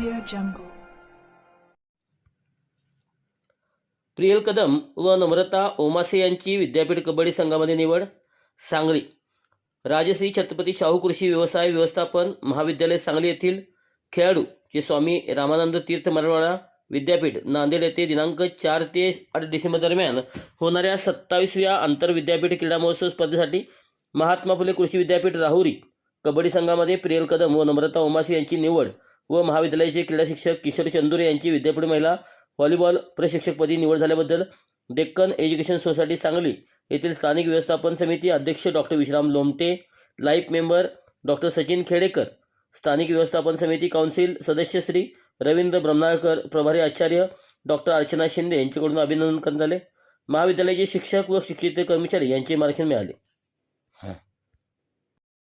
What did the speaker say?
jungle. Priyal Kadam व नम्रता ओमासे यांची विद्यापीठ कबड्डी संघामध्ये निवड. सांगली. राजश्री छत्रपती शाहू कृषी व्यवसाय व्यवस्थापन महाविद्यालय सांगली येथील खेळाडू जे स्वामी रामानंद तीर्थ मराठवाडा विद्यापीठ नांदेड येथे दिनांक चार ते आठ डिसेंबर दरम्यान होणाऱ्या सत्तावीसव्या आंतरविद्यापीठ क्रीडा महोत्सव स्पर्धेसाठी महात्मा फुले कृषी विद्यापीठ राहुरी कबड्डी संघामध्ये प्रियल कदम व नम्रता ओमासे यांची निवड. व महाविद्यालयाचे क्रीडा शिक्षक किशोर चंदुरे यांची विद्यापीठ महिला व्हॉलीबॉल प्रशिक्षकपदी निवड झाल्याबद्दल डेक्कन एज्युकेशन सोसायटी सांगली येथील स्थानिक व्यवस्थापन समिती अध्यक्ष doctor Vishram Lomte life member doctor Sachin Khedekar स्थानिक व्यवस्थापन समिती काउन्सिल सदस्य श्री रवींद्र ब्रह्मनाळकर प्रभारी आचार्य डॉक्टर अर्चना शिंदे यांच्याकडून अभिनंदन करण्यात आले. महाविद्यालयाचे शिक्षक व शिक्षित कर्मचारी यांचे मार्गदर्शन मिळाले.